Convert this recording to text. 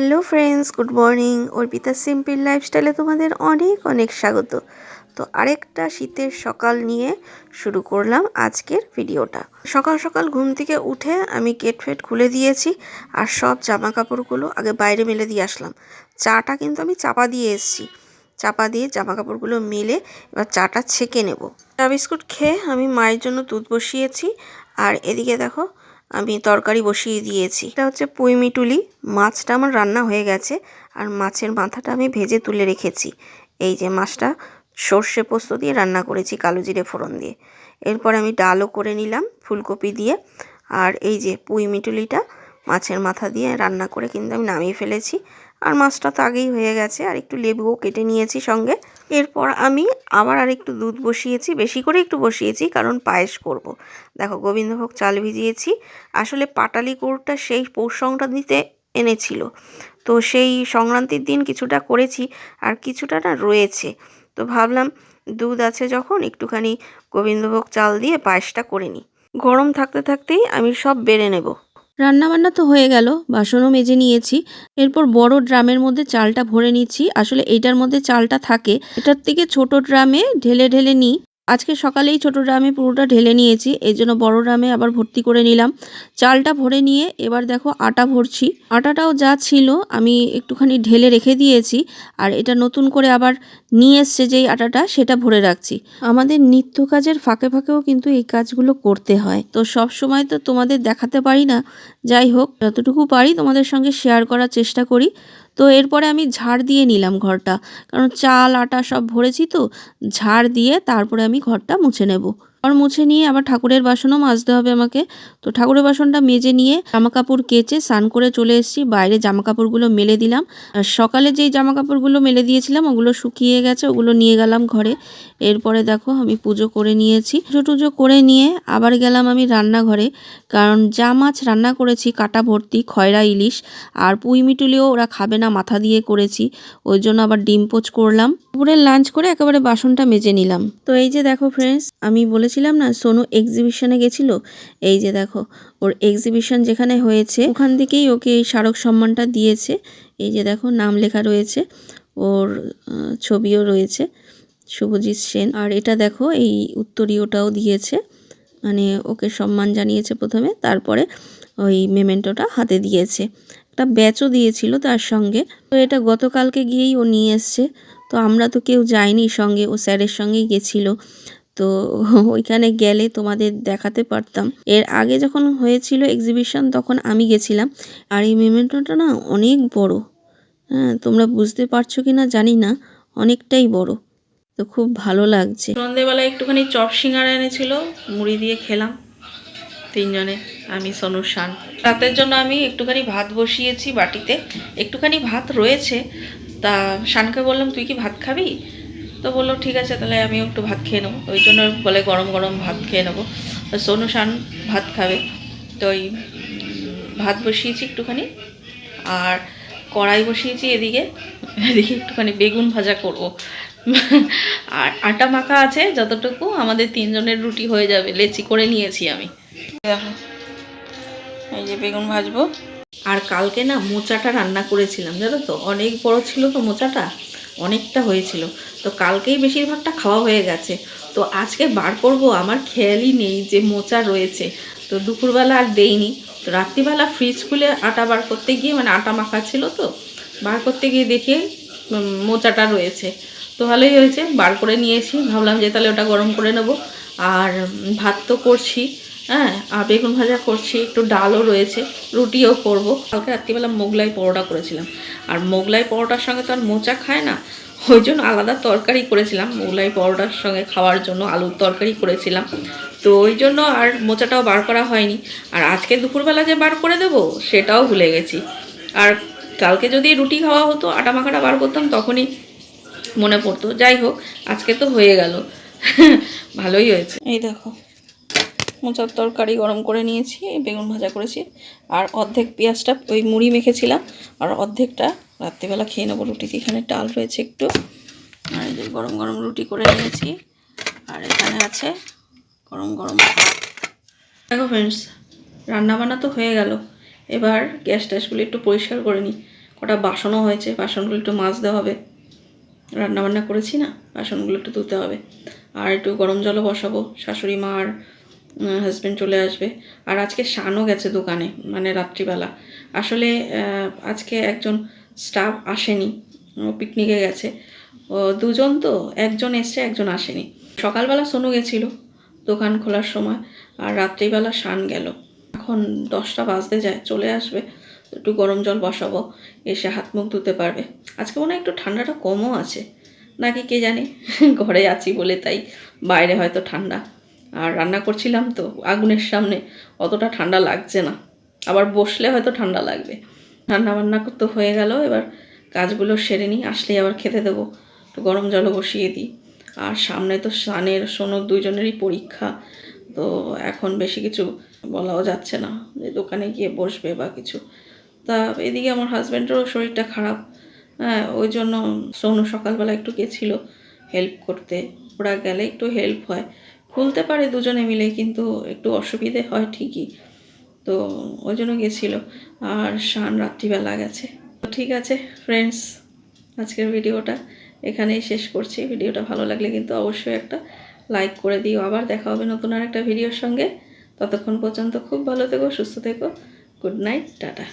Hello friends, good morning. Arpita simple লাইফস্টাইলে তোমাদের অনেক অনেক স্বাগত। তো আরেকটা শীতের সকাল নিয়ে শুরু করলাম আজকের ভিডিওটা। সকাল সকাল ঘুম থেকে উঠে আমি কেট ফেট খুলে দিয়েছি আর সব জামা কাপড়গুলো আগে বাইরে মেলে দিয়ে আসলাম। চাটা কিন্তু আমি চাপা দিয়ে এসেছি। চাপা দিয়ে জামা কাপড়গুলো মেলে এবার চাটা ছেঁকে নেব। চা বিস্কুট খেয়ে আমি মায়ের জন্য দুধ বসিয়েছি। আর এদিকে দেখো আমি তরকারি বসিয়ে দিয়েছি। এটা হচ্ছে পুঁই মিটুলি। মাছটা আমার রান্না হয়ে গেছে আর মাছের মাথাটা আমি ভেজে তুলে রেখেছি। এই যে মাছটা সর্ষে পোস্ত দিয়ে রান্না করেছি কালো জিরে ফোড়ন দিয়ে। এরপর আমি ডালও করে নিলাম ফুলকপি দিয়ে। আর এই যে পুঁই মিটুলিটা মাছের মাথা দিয়ে রান্না করে কিন্তু আমি নামিয়ে ফেলেছি। আর মাছটা তো আগেই হয়ে গেছে, আর একটু লেবুও কেটে নিয়েছি সঙ্গে। এরপর আমি আবার আর একটু দুধ বসিয়েছি, বেশি করে একটু বসিয়েছি, কারণ পায়েস করব। দেখো, গোবিন্দভোগ চাল ভিজিয়েছি। আসলে পাটালি গুড়টা সেই পৌষ সংক্রান্তিতে এনেছিল। তো সেই সংক্রান্তির দিন কিছুটা করেছি, আর কিছুটা না রয়েছে। তো ভাবলাম দুধ আছে যখন একটুখানি গোবিন্দভোগ চাল দিয়ে পায়েসটা করে নিই। গরম থাকতে থাকতেই আমি সব বেড়ে নেব। রান্নাবান্না তো হয়ে গেল, বাসনও মেজে নিয়েছি। এরপর বড় ড্রামের মধ্যে চালটা ভরে নিচ্ছি। আসলে এইটার মধ্যে চালটা থাকে। এটার থেকে ছোট ড্রামে ঢেলে ঢেলে নিই। আজকে সকালেই ছোট ড্রামে পুরোটা ঢেলে নিয়েছি। এই জন্য বড় ড্রামে আবার ভর্তি করে নিলাম। চালটা ভরে নিয়ে এবার দেখো আটা ভরছি। আটাটাও যা ছিল আমি একটুখানি ঢেলে রেখে দিয়েছি। আর এটা নতুন করে আবার নিয়ে এসছে যেই আটাটা, সেটা ভরে রাখছি। আমাদের নিত্য কাজের ফাঁকে ফাঁকেও কিন্তু এই কাজগুলো করতে হয়। তো সব সময় তো তোমাদের দেখাতে পারি না। যাই হোক, যতটুকু পারি তোমাদের সঙ্গে শেয়ার করার চেষ্টা করি। তো এরপরে আমি ঝাড় দিয়ে নিলাম ঘরটা। কারণ চাল, আটা সব ভরেছি তো, ঝাড় দিয়ে তারপরে আমি ঘরটা মুছে নেব। ঘর মুছে নিয়ে আবার ঠাকুরের বাসনও মাজতে হবে আমাকে। তো ঠাকুরের বাসনটা মেজে নিয়ে জামা কাপড় কেচে স্নান করে চলে এসেছি। বাইরে জামা কাপড়গুলো মেলে দিলাম। আর সকালে যেই জামা কাপড়গুলো মেলে দিয়েছিলাম, ওগুলো শুকিয়ে গেছে, ওগুলো নিয়ে গেলাম ঘরে। এরপরে দেখো আমি পুজো করে নিয়েছি। পুজো টুজো করে নিয়ে আবার গেলাম আমি রান্নাঘরে। কারণ যা মাছ রান্না করেছি, কাটা ভর্তি, খয়রা, ইলিশ আর পুঁই মিটুলিও ওরা খাবে না, মাথা দিয়ে করেছি। ওই জন্য আবার ডিম পোচ করলাম। দুপুরের লাঞ্চ করে একেবারে বাসনটা মেজে নিলাম। তো এই যে দেখো ফ্রেন্ডস আমি বলেছিলাম না, সোনু এক্সিবিশনে গেছিল? এই যে দেখো, ওর এক্সিবিশন যেখানে হয়েছে, ওখান থেকেই ওকে এই স্মারক সম্মানটা দিয়েছে। এই যে দেখো, নাম লেখা রয়েছে, ওর ছবিও রয়েছে, শুভজিৎ সেন। আর এটা দেখো, এই উত্তরীয়টাও দিয়েছে মানে ওকে সম্মান জানিয়েছে প্রথমে, তারপরে ওই মেমেন্টোটা হাতে দিয়েছে। একটা ব্যাচও দিয়েছিল তার সঙ্গে। তো এটা গতকালকে গিয়েই ও নিয়ে এসছে। তো আমরা তো কেউ যাইনি, সঙ্গে ও স্যারের সঙ্গেই গেছিল। তো ওইখানে গেলে তোমাদের দেখাতে পারতাম। এর আগে যখন হয়েছিল এক্সিবিশন তখন আমি গেছিলাম। আর এই মেমেন্টোটা না অনেক বড়। হ্যাঁ তোমরা বুঝতে পারছ কি না জানি না, অনেকটাই বড়। তো খুব ভালো লাগছে। সন্ধেবেলা একটুখানি চপ সিঙ্গারা এনেছিল, মুড়ি দিয়ে খেলাম তিনজনে, আমি সোনুর শান। রাতের জন্য আমি একটুখানি ভাত বসিয়েছি বাটিতে। একটুখানি ভাত রয়েছে তা শানকে বললাম, তুই কি ভাত খাবি? তো বলল, ঠিক আছে, তাহলে আমিও একটু ভাত খেয়ে নেব। ওই জন্য বলে গরম গরম ভাত খেয়ে নেব। সোনু শান ভাত খাবে। তো ওই ভাত বসিয়েছি একটুখানি, আর কড়াই বসিয়েছি এদিকে। এদিকে একটুখানি বেগুন ভাজা করব। আর আটা মাখা আছে, যতটুকু আমাদের তিনজনের রুটি হয়ে যাবে, লেচি করে নিয়েছি আমি। দেখো এই যে বেগুন ভাজবো। আর কালকে না মোচাটা রান্না করেছিলাম, জানো তো? অনেক বড় ছিল তো মোচাটা, অনেকটা হয়েছিল। তো কালকেই বেশিরভাগটা খাওয়া হয়ে গেছে। তো আজকে বার করব, আমার খেয়ালই নেই যে মোচা রয়েছে। তো দুপুরবেলা আর দেইনি। তো রাত্রিবেলা ফ্রিজ খুলে আটা বার করতে গিয়ে মানে আটা মাখা ছিল তো, বার করতে গিয়ে দেখে মোচাটা রয়েছে। তো ভালোই হয়েছে, বার করে নিয়েছি। ভাবলাম যে তাহলে ওটা গরম করে নেব। আর ভাত তো করছি। হ্যাঁ আর বেগুন ভাজা করছি, একটু ডালও রয়েছে, রুটিও করব। কালকে রাত্রিবেলা মোগলাই পরোটা করেছিলাম। আর মোগলাই পরোটার সঙ্গে তো আর মোচা খায় না, ওই জন্য আলাদা তরকারি করেছিলাম। মোগলাই পরোটার সঙ্গে খাওয়ার জন্য আলুর তরকারি করেছিলাম। তো ওই জন্য আর মোচাটাও বার করা হয়নি। আর আজকে দুপুরবেলা যে বার করে দেবো, সেটাও ভুলে গেছি। আর কালকে যদি রুটি খাওয়া হতো, আটা মাখাটা বার করতাম, তখনই মনে পড়তো। যাই হোক, আজকে তো হয়ে গেল। ভালোই হয়েছে। এই দেখো। মোচার তরকারি গরম করে নিয়েছি, বেগুন ভাজা করেছি, আর অর্ধেক পেঁয়াজটা ওই মুড়ি মেখেছিলাম, আর অর্ধেকটা রাত্রিবেলা খেয়ে নেব রুটিতে এখানে ডাল রয়েছে একটু, আর এই যে গরম গরম রুটি করে নিয়েছি, আর এখানে আছে গরম গরম দেখো ফ্রেন্ডস রান্নাবান্না তো হয়ে গেল, এবার গ্যাস ট্যাসগুলো একটু পরিষ্কার করে নিই, কটা বাসনও হয়েছে, বাসনগুলো একটু মাজতে হবে, রান্নাবান্না করেছি না, বাসনগুলো একটু ধুতে হবে, আর একটু গরম জলও বসাবো, শাশুড়ি মা আর হাজব্যান্ড চলে আসবে। আর আজকে শানও গেছে দোকানে মানে রাত্রিবেলা। আসলে আজকে একজন স্টাফ আসেনি পিকনিকে গেছে। ও দুজন তো, একজন এসছে, একজন আসেনি। সকালবেলা সোনু গেছিল দোকান খোলার সময়, আর রাত্রিবেলা শান গেল। এখন দশটা বাজতে যায়, চলে আসবে। একটু গরম জল বসাবো, এসে হাত মুখ ধুতে পারবে। আজকে মনে হয় একটু ঠান্ডাটা কমও আছে। নাকি কে জানে, ঘরে আছি বলে তাই, বাইরে হয়তো ঠান্ডা। আর রান্না করছিলাম তো আগুনের সামনে। অতটা ঠান্ডা লাগছে না। আবার বসলে হয়তো ঠান্ডা লাগবে। রান্না বান্না করতে হয়ে গেল, এবার কাজগুলো সেরে নিই, আসলেই আবার খেতে দেবো। একটু গরম জলও বসিয়ে দিই। আর সামনে তো সানের সোনক দুইজনেরই পরীক্ষা, তো এখন বেশি কিছু বলাও যাচ্ছে না। যে দোকানে গিয়ে বসবে বা কিছু। তা এদিকে আমার হাজব্যান্ডেরও শরীরটা খারাপ। হ্যাঁ ওই জন্য সোনু সকালবেলা একটু গেছিল হেল্প করতে। ওরা গেলে একটু হেল্প হয়। খুলতে পারে দুজনে মিলে, কিন্তু একটু অসুবিধে হয় ঠিকই। তো ওই জন্য গেছিল। আর শান রাত্রিবেলা গেছে। তো ঠিক আছে ফ্রেন্ডস আজকের ভিডিওটা এখানেই শেষ করছি। ভিডিওটা ভালো লাগলে কিন্তু অবশ্যই একটা লাইক করে দিও। আবার দেখা হবে নতুন আর একটা ভিডিওর সঙ্গে। ততক্ষণ পর্যন্ত খুব ভালো থেকো, সুস্থ থেকো। Good night tata.